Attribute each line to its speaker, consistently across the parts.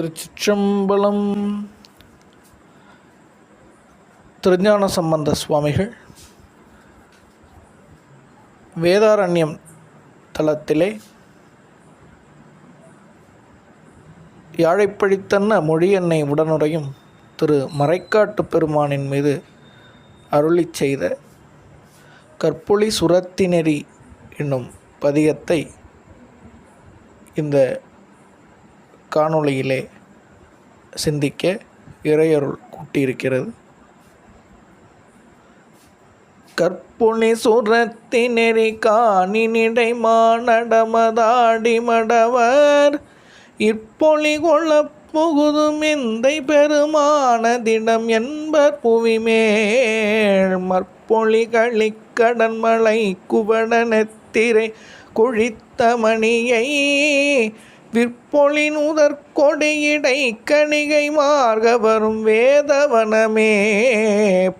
Speaker 1: திருச்சிற்றம்பலம் திருஞான சம்பந்த சுவாமிகள் வேதாரண்யம் தளத்திலே யாழைப்பழித்தன்ன மொழியன்னை உடனுரையும் திரு மறைக்காட்டு பெருமானின் மீது அருளி செய்த கற்பொழி சுரத்தினெறி என்னும் பதிகத்தை இந்த காணொளியிலே சிந்திக்க இறையருள் கூட்டியிருக்கிறது. கற்பொழி சுரத்தினெறி காணினிடை மானடமதாடி மடவர். இப்பொழி கொள்ளப் புகுதும் எந்தை பெருமானதிடம் என்பர் புவிமேல். மற்பொழி களிக்கடன் மலை குழித்த மணியை விற்பொழி நுதற் கொடியிடை கணிகை மார்க வரும் வேதவனமே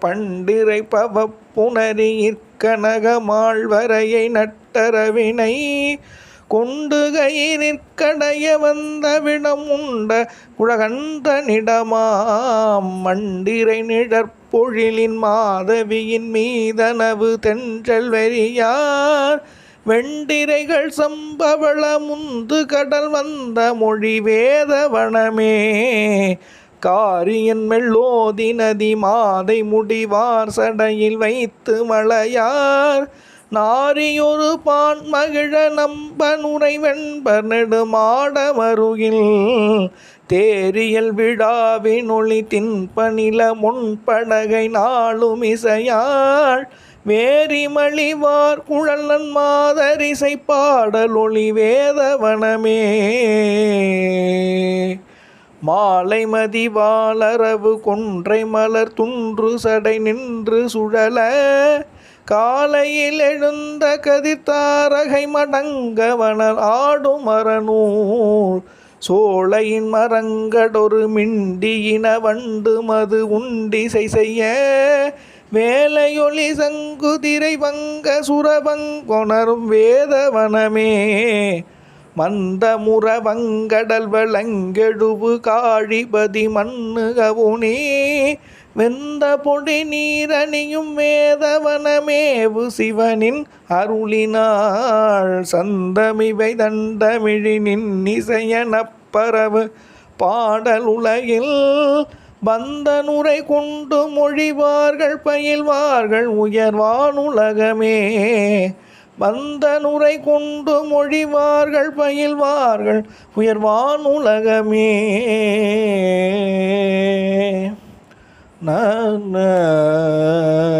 Speaker 1: பண்டிரை பவப்புணரியிற்கனகமாழ்வரையை நட்டரவினை கொண்டு கயிறிற்கடைய வந்தவிடம் உண்ட குழகன்றனிடமாம் மண்டிரை நிழற்பொழிலின் மாதவியின் மீதனவு தென்றல் வெறியார். வெண்டிரைகள் சம்பவள முந்து கடல் வந்த மொழி வேதவனமே காரியன் மெல்லோதி நதி மாதை முடிவார் சடையில் வைத்து மலையார் நாரியொரு பான் மகிழ நம்ப நுரை வெண்பர் நெடுமாடமருகில் தேரியல் விழாவினொளி தின்பனில முன்படகை நாளும் இசையாள். வேரிமளிவார் குழலன் மாதரிசை பாடலொளி வேதவனமே மாலை மதிவாளரவு கொன்றை மலர் துன்று சடை நின்று சுழல காலையில் எழுந்த கதிர்த்தாரகை மடங்கவனர் ஆடும் மரநூல் சோளையின் மரங்கடொரு மிண்டியின வண்டு மது உண்டிசை செய்ய வேலையொளி சங்குதிரை வங்க சுரபங்கொணரும் வேதவனமே மந்தமுற முறவங்கடல் வளங்கெழுவு காழிபதி மண்ணுகவுனே வெந்த பொடி நீரணியும் வேதவனமேவு சிவனின் அருளினாள். சந்தமிவை தண்டமிழி நின்னிசையனப்பரவு பாடலுலகில் பந்தனுரை கொண்டு மொழிவார்கள் பயில்வார்கள் உயர்வானுலகமே. பந்தனுரை கொண்டு மொழிவார்கள் பயில்வார்கள் உயர்வானுலகமே. நான்